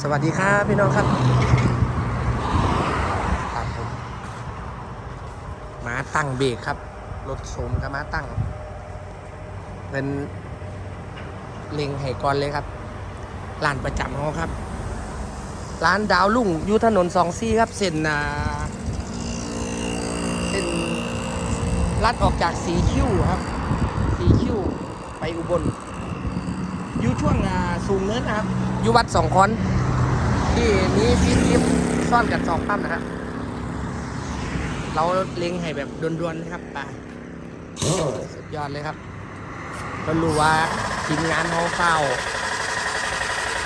สวัสดีครับพี่น้องครับครับผมมาตั้งเบรกครับ รถโสมกับมาตั้ง เป็นเล็งไห้ก่อนเลยครับ ร้านประจำของเขาครับ ร้านดาวลุ่งอยู่ถนนสองซี่ครับ เส้นอ่าเส้นลัดออกจากสีคิ้วครับ สีคิ้วไปอุบลอยู่ช่วงสูงเนินนะครับอยู่วัดสองคอน ที่มีซีทิปซ่อนกันสองปั๊มนะครับ เราเล็งให้แบบดวนๆนะครับป่าสุดยอดเลยครับก็รู้ว่าทีมงานเขาเฝ้า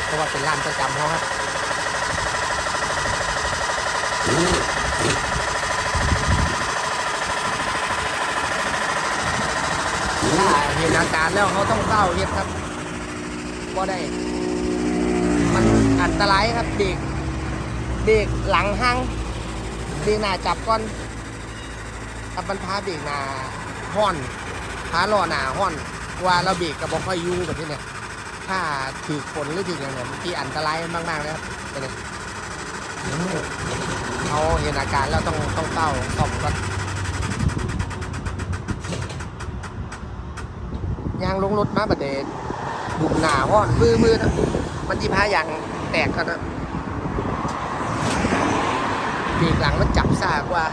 เพราะว่าเป็นร้านประจำเขาครับถ้าเห็นอาการแล้วเขาต้องเฝ้าเฮ็ดครับบ่ได้ อันตรายครับเด็กเด็กหลังห้างเด็กหน้าจับก่อนกับมันพาเด็กหน้าห้อนพาล้อหน้าห้อนว่าเราเบรกกับบ่ค่อยยู่แบบนี้เนี่ยถ้าถือฝนหรือถืออย่างเนี่ยที่อันตรายมากๆเลยครับตัวนี้เขาเห็นอาการแล้วต้องต้องเฝ้าซ่อมก่อนยางลงรถมาบัดเดดบุกหนาห้อนมือมือนะมันที่พายาง แตกกันนะปีกหลังมันจับซากว่า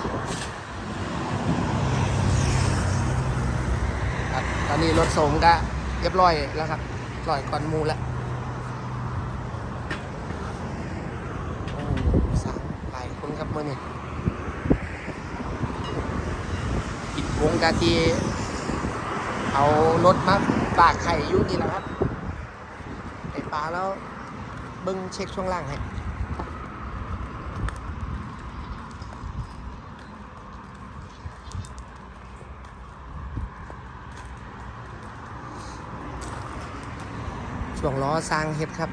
ตอนนี้รถสมก็เรียบร้อยแล้วครับปล่อยก่อนมูแล้วโอ้สามหลายคนครับมื่อนี้ปิดวงกาทีเอารถมาฝากไข่อยุนี่แหละครับไข่ปลาแล้ว บิ้งเช็คช่วงล่างให้ช่วงล้อสร้างเฮ็ดครับ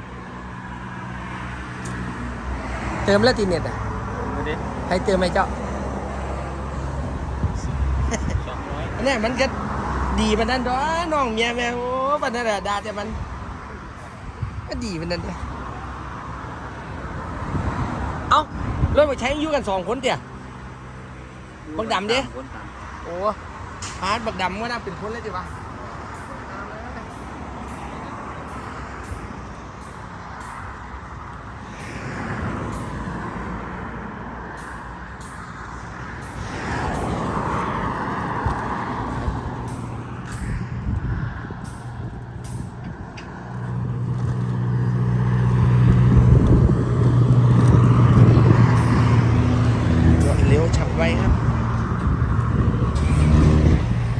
เติมแล้วตีเน็ตอะดูดิใครเติมไหมเจ้าอันเนี้ยมันก็ดีมันนั่นด้อน้องเมียแม่โอ้ปันนั่นแหละดาแต่มัน ก็ดีมันนั่นเด้อ เอ้ารถไปใช้อยู่กันสองคนเตี่ย บักดำดิ คนต่างโอ้พาร์ทบักดำก็น่าเป็นคนเลยดิวะรวดเร็ ไวครับ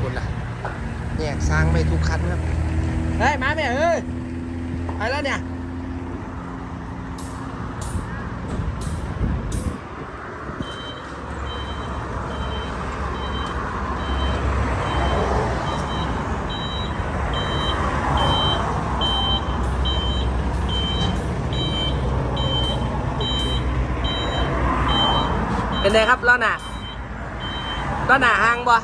คนละแยสร้างไม่ทุกคันครับ เฮ้ย มาแม่เอ้ยไปแล้วเนี่ยเป็นไงครับล้อหน้า ล้อหน้าห่างบ่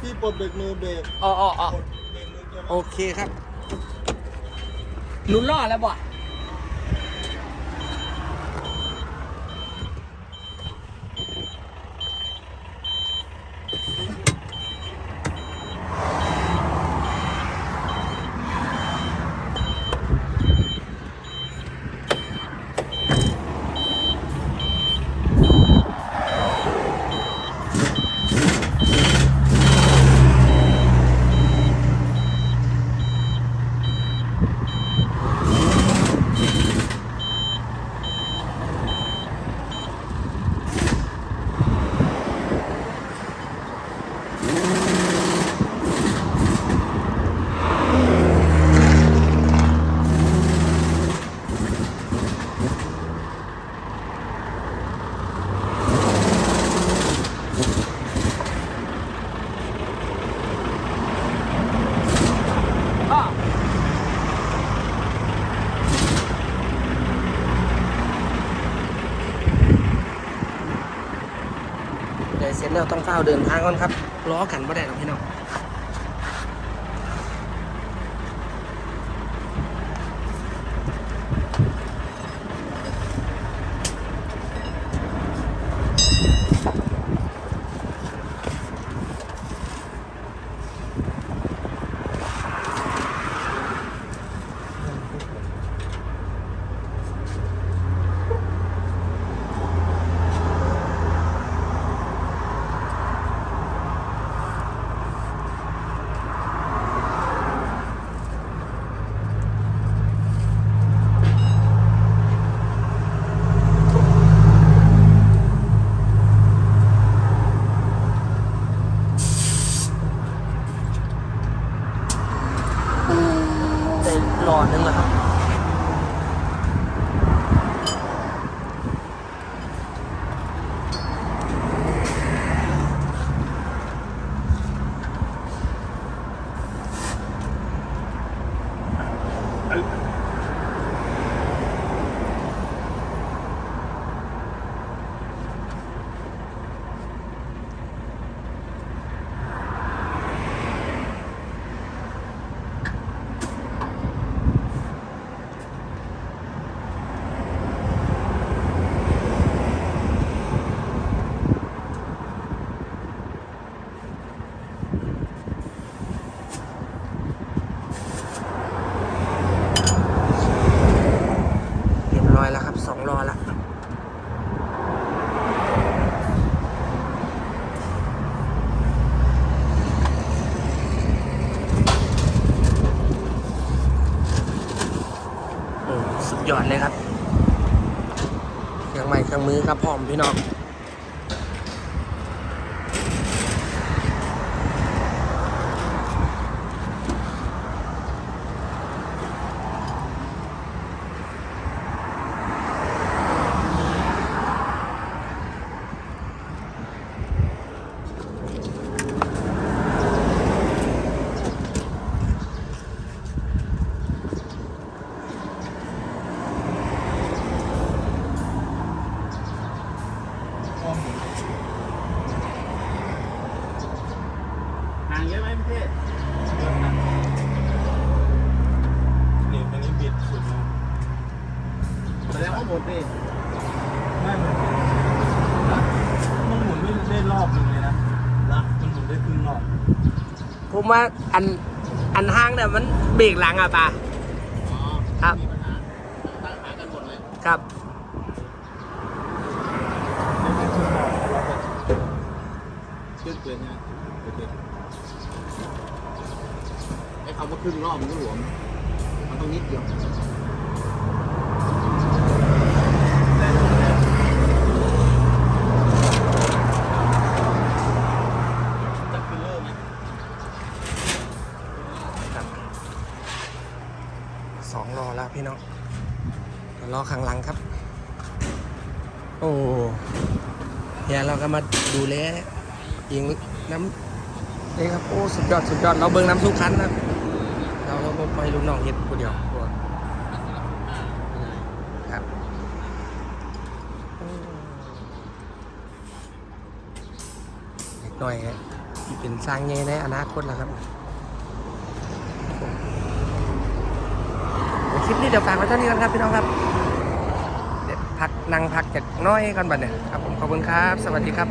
พี่ปลดเบรกมือเบรกอ๋ออ๋ออ๋อปลดเบรกมือเกียร์โอเคครับหนุนล้อแล้วบ่ เสร็จแล้วต้องเฝ้าเดินทางก่อนครับล้อกันไม่ได้หรอกพี่น้อง อ้สุด ยอดเลยครับ เครื่องใหม่เครื่องมือครับพร้อมพี่น้อง ห่างเยอะไหมพี่เทศ นี่อันนี้บิดสุดนะ แสดงว่าหมดดิไม่มันมันหมุนไม่ได้รอบหนึงเลยนะนะมันหมุนได้ครึ่งรอบผมว่าอันอันห้างเนี่ยมันเบรกหลังอะป่ะ อ๋อครับ มีปัญหาตั้งหากันหมดเลยครับ ได้แค่ครึ่งรอบเราก็ชึกเลยนะโอเคไอ้คำว่าครึ่งรอบมันก็หลวม มันต้องนิดเดียว ได้ลงแล้วจับฟิลเลอร์ไหม สองรอแล้วพี่น้อง เดี๋ยวรอข้างหลังครับ โอ้เฮียเราก็มาดูแลยิงน้ำนี่ครับโอ้สุดยอดสุดยอดเราเบิ่งน้ำสุขันนะเราเราบ่ปล่อยลูกน้องเฮ็ดผู้เดียวพวกครับเล็กน้อยฮะที่เป็นสร้างใหญ่ในอนาคตแล้วครับคลิปนี้เดี๋ยวฝากไว้เท่านี้ก่อนครับพี่น้องครับเดี๋ยว พักนั่งพักจากน้อยก่อนบัดเนี่ยครับผมขอบคุณครับ สวัสดีครับ